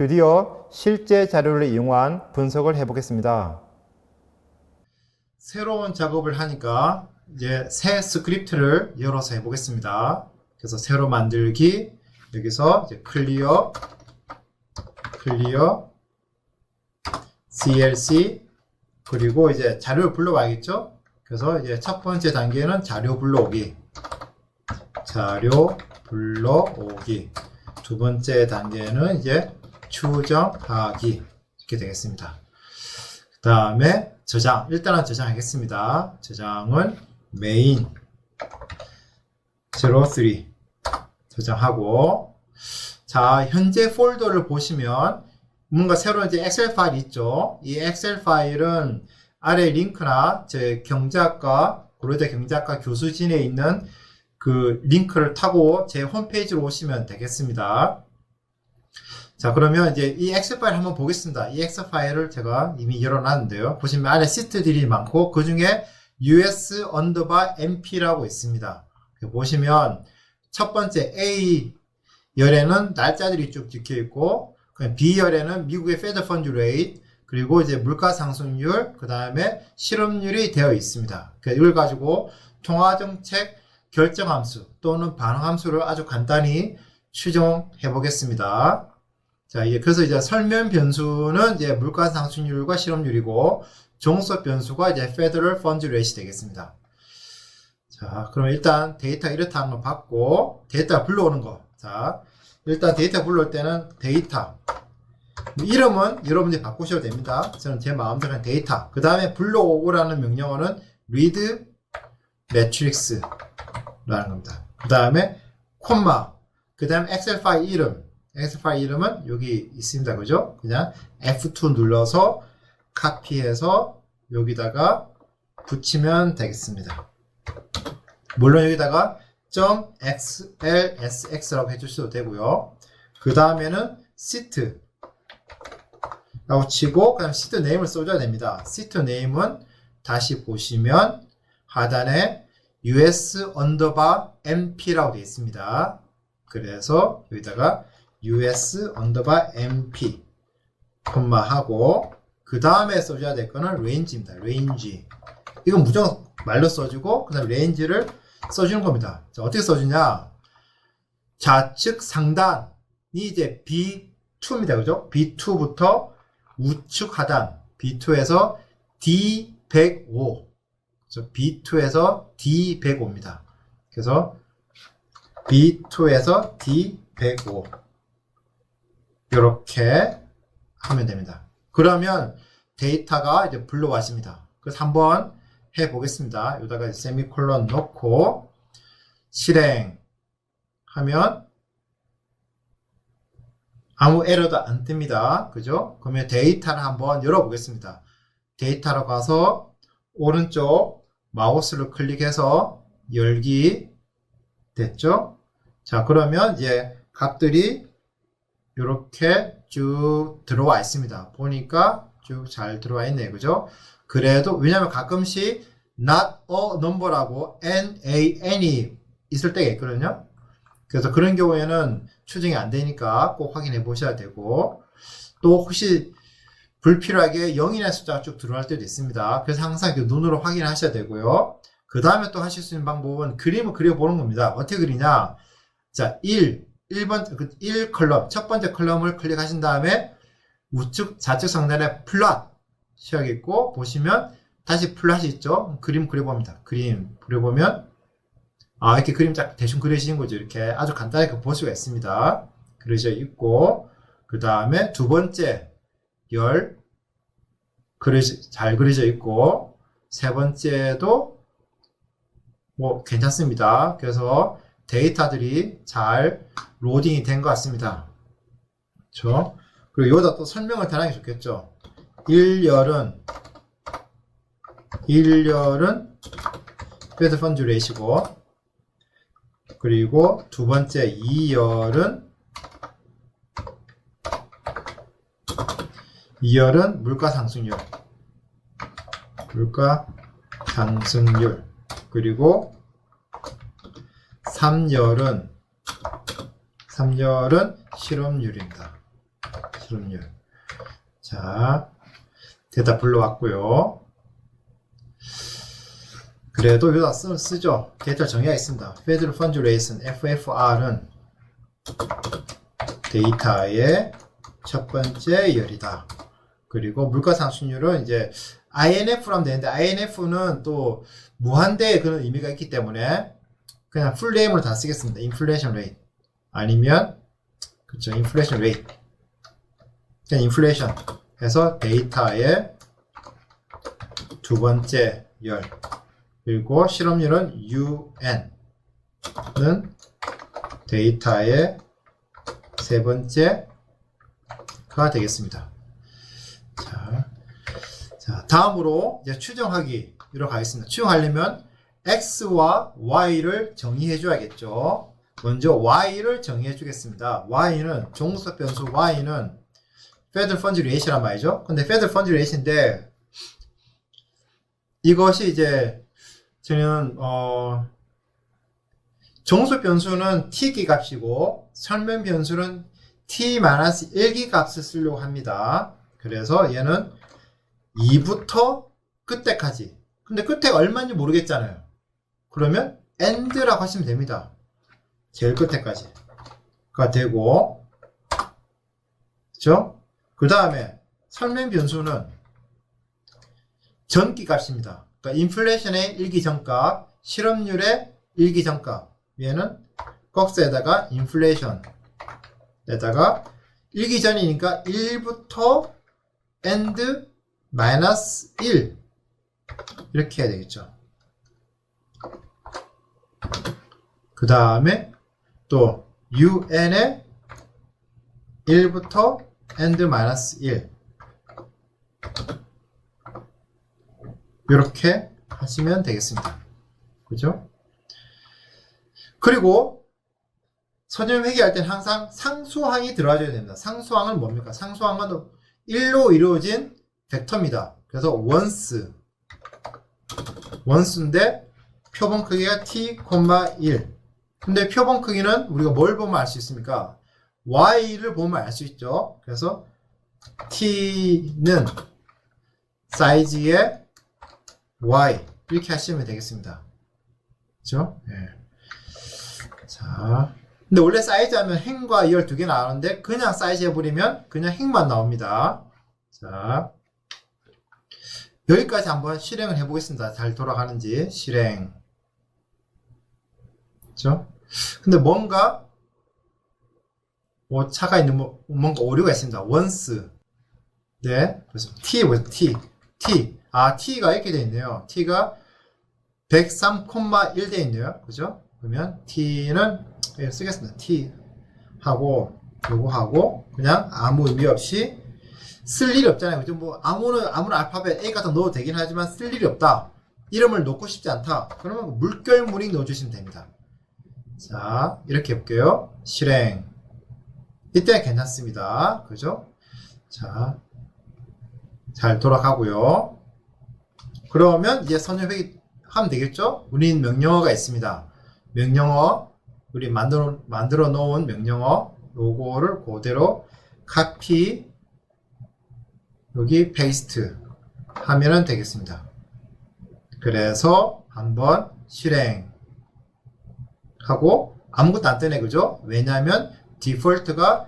드디어 실제 자료를 이용한 분석을 해보겠습니다. 새로운 작업을 하니까 이제 새 스크립트를 열어서 해보겠습니다. 그래서 새로 만들기 여기서 이제 클리어 클리어 CLC 그리고 이제 자료를 불러와야겠죠? 그래서 이제 첫 번째 단계는 자료 불러오기 자료 불러오기 두 번째 단계는 이제 추정하기 이렇게 되겠습니다. 그 다음에 저장 일단은 저장하겠습니다. 저장은 main 03 저장하고 자 현재 폴더를 보시면 뭔가 새로운 이제 엑셀 파일이 있죠. 이 엑셀 파일은 아래 링크나 제 경제학과 고려대 경제학과 교수진에 있는 그 링크를 타고 제 홈페이지로 오시면 되겠습니다. 자 그러면 이제 이 엑셀 파일 한번 보겠습니다. 이 엑셀 파일을 제가 이미 열어놨는데요. 보시면 안에 시트들이 많고 그 중에 us 언더바 mp라고 있습니다. 보시면 첫 번째 A 열에는 날짜들이 쭉 적혀 있고 B 열에는 미국의 페드 펀드 레이트 그리고 이제 물가 상승률 그 다음에 실업률이 되어 있습니다. 이걸 가지고 통화 정책 결정 함수 또는 반응 함수를 아주 간단히 추정해 보겠습니다. 자, 이게 그래서 이제 설명 변수는 이제 물가 상승률과 실업률이고 종속 변수가 이제 페더럴 펀드 레이트 되겠습니다. 자, 그럼 일단 데이터 이렇다 하는 거 받고 데이터 불러오는 거. 자, 일단 데이터 불러올 때는 데이터 이름은 여러분들이 바꾸셔도 됩니다. 저는 제 마음대로 그냥 데이터. 그 다음에 불러오라는 명령어는 read matrix라는 겁니다. 그 다음에 콤마. 그 다음에 엑셀 파일 이름. 엑셀 파일 이름은 여기 있습니다. 그죠? 그냥 F2 눌러서 카피해서 여기다가 붙이면 되겠습니다. 물론 여기다가 .xlsx라고 해주셔도 되고요. 그 다음에는 시트 라고 치고 그다음 시트 네임을 써줘야 됩니다. 시트 네임은 다시 보시면 하단에 us 언더바 mp라고 되어 있습니다. 그래서 여기다가 us 언더바 mp 콤마 하고 그 다음에 써줘야 될 거는 range입니다. range 이건 무조건 말로 써주고 그 다음 range를 써주는 겁니다. 자, 어떻게 써주냐 좌측 상단이 이제 B2입니다. 그죠? B2부터 우측 하단 B2에서 D105 그래서 B2에서 D105입니다. 그래서 B2에서 D105 이렇게 하면 됩니다. 그러면 데이터가 이제 불러왔습니다. 그래서 한번 해 보겠습니다. 여기다가 세미콜론 넣고 실행하면 아무 에러도 안 뜹니다. 그죠? 그러면 데이터를 한번 열어보겠습니다. 데이터로 가서 오른쪽 마우스를 클릭해서 열기 됐죠? 자, 그러면 이제 값들이 이렇게 쭉 들어와 있습니다. 보니까 쭉 잘 들어와 있네요. 그죠? 그래도, 왜냐면 가끔씩 not a number라고 nan이 있을 때가 있거든요. 그래서 그런 경우에는 추정이 안 되니까 꼭 확인해 보셔야 되고 또 혹시 불필요하게 0이라는 숫자가 쭉 들어갈 때도 있습니다. 그래서 항상 그 눈으로 확인하셔야 되고요. 그 다음에 또 하실 수 있는 방법은 그림을 그려보는 겁니다. 어떻게 그리냐? 자, 1, 1번, 1 컬럼, 첫 번째 컬럼을 클릭하신 다음에 우측, 좌측 상단에 플롯 시작이 있고 보시면 다시 플롯이 있죠? 그림 그려봅니다. 그림 그려보면 아, 이렇게 그림 쫙 대충 그려지는 거죠. 이렇게 아주 간단하게 볼 수가 있습니다. 그려져 있고, 그 다음에 두 번째 열, 그려지, 잘 그려져 있고, 세 번째도 뭐 괜찮습니다. 그래서 데이터들이 잘 로딩이 된 것 같습니다. 그렇죠? 그리고 여기다 또 설명을 게 좋겠죠. 1열은 1열은 페드 펀드 레이시고 그리고 두 번째 2열은 2열은 물가 상승률 물가 상승률 그리고 3열은 3열은 실업률입니다. 실업률. 자, 대답 불러왔고요. 그래도 여기다 쓰, 쓰죠. 데이터 정의가 있습니다. Federal Fund Rate는 FFR은 데이터의 첫 번째 열이다. 그리고 물가상승률은 이제 INF라면 되는데 INF는 또 무한대의 그런 의미가 있기 때문에 그냥 풀네임으로 다 쓰겠습니다. 인플레이션 레이트 아니면 그쵸 인플레이션 레이트 그냥 인플레이션 해서 데이터의 두 번째 열 그리고 실업률은 UN은 데이터의 세 번째가 되겠습니다. 자, 자, 다음으로 이제 추정하기로 가겠습니다. 추정하려면 x와 y를 정의해 줘야겠죠. 먼저 y를 정의해 주겠습니다. y는 종속 변수 y는 Federal Funds Rate란 말이죠. 근데 Federal Funds Rate인데 이것이 이제 저는 어 종속 변수는 t 값이고 설명 변수는 t-1기 값을 쓰려고 합니다. 그래서 얘는 2부터 끝에까지. 근데 끝에 얼마인지 모르겠잖아요. 그러면 end라고 하시면 됩니다. 제일 끝에까지가 되고 그죠? 그 다음에 설명 변수는 전기 값입니다. 그러니까 인플레이션의 일기 전값, 실업률의 일기 전값. 얘는 꺽스에다가 인플레이션에다가 일기 전이니까 1부터 end 마이너스 1 이렇게 해야 되겠죠. 그 다음에 또 un의 1부터 end 마이너스 1 이렇게 하시면 되겠습니다. 그죠? 그리고 선점 회계할 때는 항상 상수항이 들어가줘야 됩니다. 상수항은 뭡니까? 상수항은 1로 이루어진 벡터입니다. 그래서 원스 원스인데 표본 크기가 t, 1 근데 표본 크기는 우리가 뭘 보면 알 수 있습니까? y를 보면 알 수 있죠. 그래서 t는 사이즈의 y 이렇게 하시면 되겠습니다. 그죠? 예. 자, 근데 원래 사이즈 하면 행과 열두 개 나오는데 그냥 사이즈 해버리면 그냥 행만 나옵니다. 자, 여기까지 한번 실행을 해보겠습니다. 잘 돌아가는지 실행. 그죠? 근데 뭔가 뭐 차가 있는 뭐 뭔가 오류가 있습니다. 원스. 네, 그래서 t 뭐죠? t t 아 t가 이렇게 돼 있네요. t가 103,1 돼 있네요. 그죠? 그러면 t는 예, 쓰겠습니다. t 하고 요거 하고 그냥 아무 의미 없이 쓸 일이 없잖아요. 그죠? 뭐 아무나 아무나 알파벳 A 같은 거 넣어도 되긴 하지만 쓸 일이 없다. 이름을 넣고 싶지 않다. 그러면 물결 무늬 넣어주시면 됩니다. 자 이렇게 해볼게요. 실행. 이때 괜찮습니다. 그죠? 자, 잘 돌아가고요. 그러면 이제 선역회의 하면 되겠죠? 우린 명령어가 있습니다. 명령어, 우리 만들어, 만들어 놓은 명령어, 요거를 그대로 카피, 여기 페이스트 하면 되겠습니다. 그래서 한번 실행 하고 아무것도 안 뜨네, 그죠? 왜냐하면 디폴트가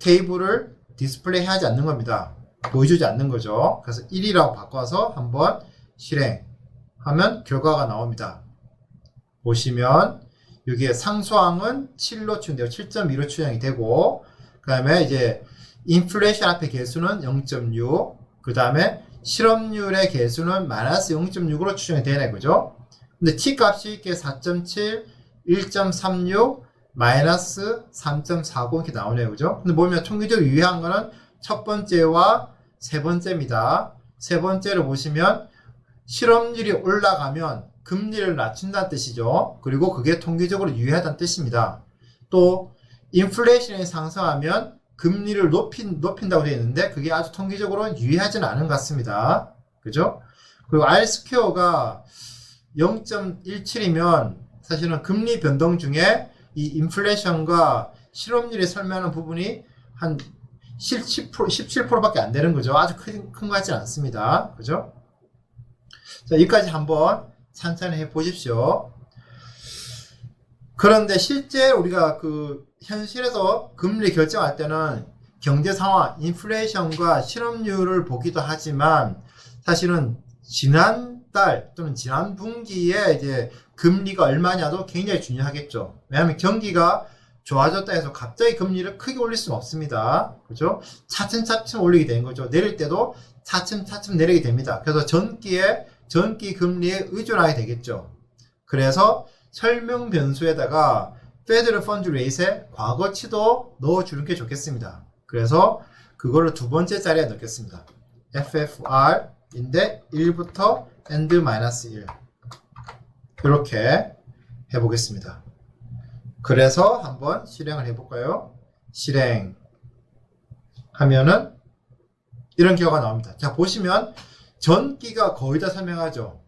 테이블을 디스플레이 하지 않는 겁니다. 보여주지 않는 거죠. 그래서 1이라고 바꿔서 한번 실행하면 결과가 나옵니다. 보시면 여기에 상수항은 7로 추정되고 7.2로 추정이 되고 그 다음에 이제 인플레이션 앞에 개수는 0.6, 그 다음에 실업률의 개수는 마이너스 0.6으로 추정이 되네, 그죠? 근데 t 값이 이렇게 4.7, 1.36, 마이너스 3.40 이렇게 나오네요, 그죠? 근데 보면 통계적으로 유의한 거는 첫 번째와 세 번째입니다. 세 번째를 보시면 실업률이 올라가면 금리를 낮춘다는 뜻이죠. 그리고 그게 통계적으로 유의하다는 뜻입니다. 또 인플레이션이 상승하면 금리를 높인, 높인다고 되어 있는데 그게 아주 통계적으로 유의하지는 않은 것 같습니다. 그죠? 그리고 R 스퀘어가 0.17이면 사실은 금리 변동 중에 이 인플레이션과 실업률이 설명하는 부분이 한 10%, 17%밖에 안 되는 거죠. 아주 큰, 큰 거 같지 않습니다. 그죠? 자, 여기까지 한번 천천히 해 보십시오. 그런데 실제 우리가 그 현실에서 금리 결정할 때는 경제 상황, 인플레이션과 실업률을 보기도 하지만 사실은 지난 달 또는 지난 분기에 이제 금리가 얼마냐도 굉장히 중요하겠죠. 왜냐하면 경기가 좋아졌다 해서 갑자기 금리를 크게 올릴 수는 없습니다. 그죠? 차츰차츰 올리게 되는 거죠. 내릴 때도 차츰차츰 내리게 됩니다. 그래서 전기에, 전기 금리에 의존하게 되겠죠. 그래서 설명 변수에다가 페드럴 펀드 레이트의 과거치도 넣어주는 게 좋겠습니다. 그래서 그걸로 두 번째 자리에 넣겠습니다. FFR인데 1부터 n-1 이렇게 해보겠습니다. 그래서 한번 실행을 해볼까요? 실행 하면은 이런 결과가 나옵니다. 자 보시면 전기가 거의 다 설명하죠.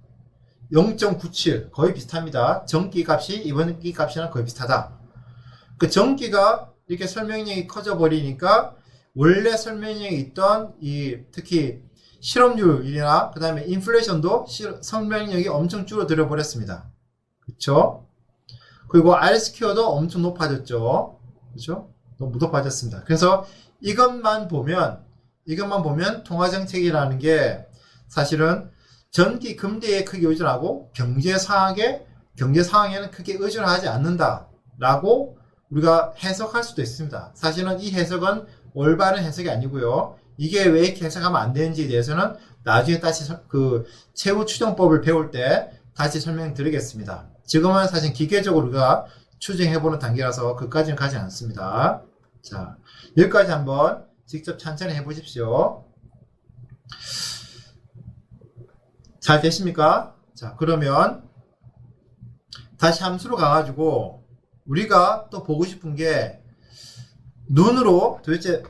0.97 거의 비슷합니다. 전기 값이 이번 기 값이랑 거의 비슷하다. 그 전기가 이렇게 설명력이 커져 버리니까 원래 설명력이 있던 이 특히 실업률이나 그 다음에 인플레이션도 실- 설명력이 엄청 줄어들어 버렸습니다. 그쵸? 그리고 R 스퀘어도 엄청 높아졌죠. 그죠? 너무 높아졌습니다. 그래서 이것만 보면 이것만 보면 통화 정책이라는 게 사실은 전기 금리에 크게 의존하고 경제 상황에 경제 상황에는 크게 의존하지 않는다라고 우리가 해석할 수도 있습니다. 사실은 이 해석은 올바른 해석이 아니고요. 이게 왜 이렇게 해석하면 안 되는지에 대해서는 나중에 다시 설- 그 최후 추정법을 배울 때 다시 설명드리겠습니다. 지금은 사실 기계적으로 우리가 추정해보는 단계라서 그까지는 가지 않습니다. 자, 여기까지 한번 직접 천천히 해보십시오. 잘 되십니까? 자, 그러면 다시 함수로 가가지고 우리가 또 보고 싶은 게 눈으로 도대체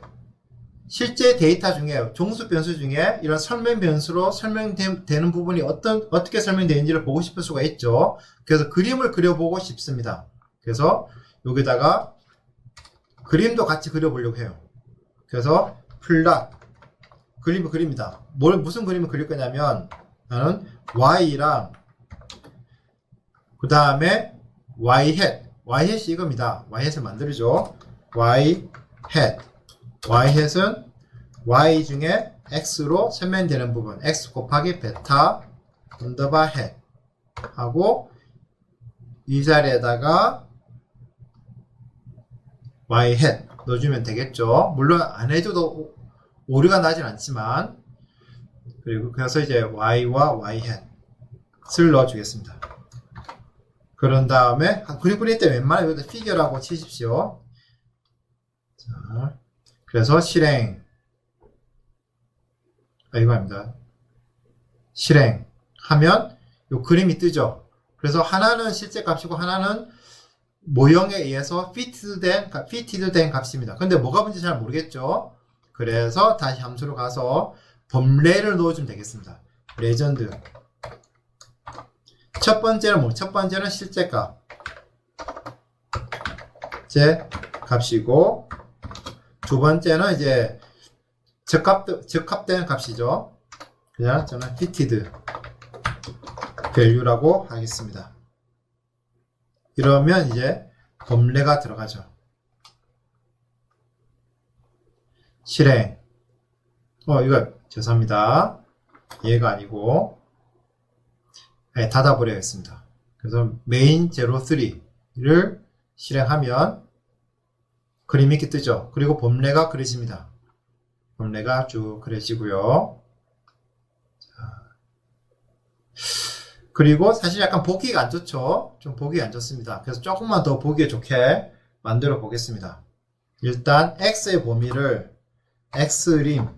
실제 데이터 중에 종수 변수 중에 이런 설명 변수로 설명되는 부분이 어떤 어떻게 설명되는지를 보고 싶을 수가 있죠. 그래서 그림을 그려보고 싶습니다. 그래서 여기다가 그림도 같이 그려보려고 해요. 그래서 플랫 그림을 그립니다. 뭘 무슨 그림을 그릴 거냐면 나는 y랑 그 다음에 y hat y hat이 이겁니다. y hat을 만들죠. y hat y hat은 y 중에 x로 설명되는 부분 x 곱하기 베타 언더바 hat 하고 이 자리에다가 y hat 넣어주면 되겠죠. 물론 안 해줘도 오- 오류가 나진 않지만 그리고 그래서 이제 y와 y hat을 넣어주겠습니다. 그런 다음에 그림 그릴 때 웬만하면 여기다 피겨라고 치십시오. 자, 그래서 실행 아 이거 아닙니다. 실행하면 요 그림이 뜨죠. 그래서 하나는 실제 값이고 하나는 모형에 의해서 피트된 값- 피티드된 값입니다. 근데 뭐가 뭔지 잘 모르겠죠. 그래서 다시 함수로 가서 범례를 넣어주면 되겠습니다. 레전드 첫 번째는 뭐? 첫 번째는 실제 값. 제 값이고, 두 번째는 이제 적합, 적합된 값이죠. 그냥 저는 fitted value라고 하겠습니다. 이러면 이제 범례가 들어가죠. 실행. 어, 이거 죄송합니다. 얘가 아니고, 네, 닫아버려야겠습니다. 그래서 메인 제로 3를 실행하면 그림이 이렇게 뜨죠. 그리고 범례가 그려집니다. 범례가 쭉 그려지고요. 자. 그리고 사실 약간 보기가 안 좋죠. 좀 보기 안 좋습니다. 그래서 조금만 더 보기 좋게 만들어 보겠습니다. 일단 x의 범위를 x림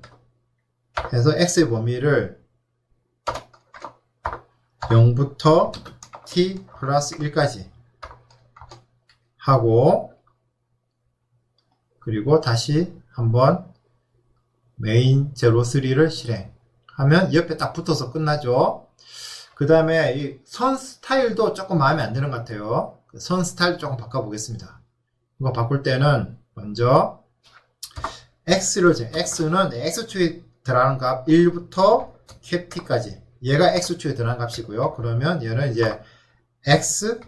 해서 x의 범위를 0부터 t 플러스 1까지 하고 그리고 다시 한번 메인 제로 3를 실행하면 옆에 딱 붙어서 끝나죠. 그 다음에 이 선 스타일도 조금 마음에 안 드는 것 같아요. 그선 스타일 조금 바꿔보겠습니다. 이거 바꿀 때는 먼저 x를 재 x는 x축에 들어가는 값 1부터 캡t까지 얘가 x축에 들어가는 값이고요. 그러면 얘는 이제 x,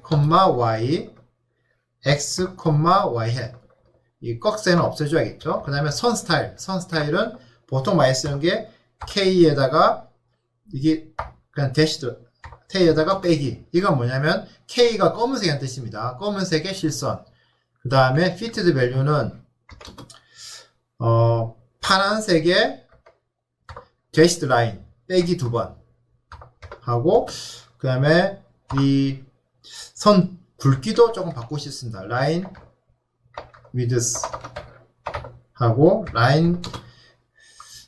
y, x, y hat 이 꺽쇠는 없애줘야겠죠. 그 다음에 선 스타일. 선 스타일은 보통 많이 쓰는 게 K에다가 이게 그냥 대시드 K에다가 빼기. 이건 뭐냐면 K가 검은색이라는 뜻입니다. 검은색의 실선. 그 다음에 fitted value는 어, 파란색의 대시드 라인 빼기 두 번 하고 그 다음에 이 선 굵기도 조금 바꾸고 싶습니다. 라인 width 하고 라인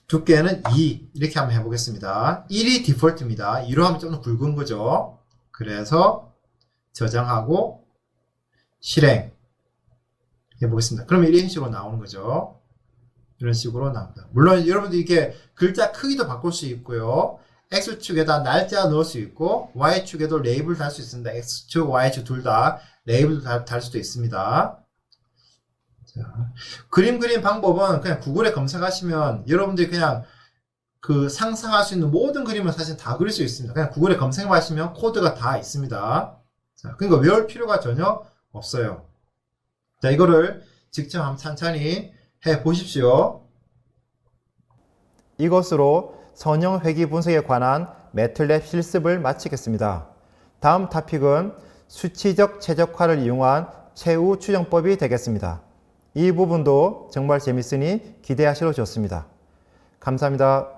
두께는 2 이렇게 한번 해보겠습니다. 1이 디폴트입니다. 2로 하면 좀더 굵은 거죠. 그래서 저장하고 실행 해보겠습니다. 그러면 이런 식으로 나오는 거죠. 이런 식으로 나옵니다. 물론 여러분들 이렇게 글자 크기도 바꿀 수 있고요. X축에다 날짜 넣을 수 있고 Y축에도 레이블 달 수 있습니다. X축, Y축 둘 다 레이블 달, 달 수도 있습니다. 자, 그림 그린 방법은 그냥 구글에 검색하시면 여러분들이 그냥 그 상상할 수 있는 모든 그림을 사실 다 그릴 수 있습니다. 그냥 구글에 검색하시면 코드가 다 있습니다. 자, 그러니까 외울 필요가 전혀 없어요. 자, 이거를 직접 한번 천천히 해 보십시오. 이것으로 선형 회귀 분석에 관한 매틀랩 실습을 마치겠습니다. 다음 토픽은 수치적 최적화를 이용한 최후 추정법이 되겠습니다. 이 부분도 정말 재밌으니 기대하시러 좋습니다. 감사합니다.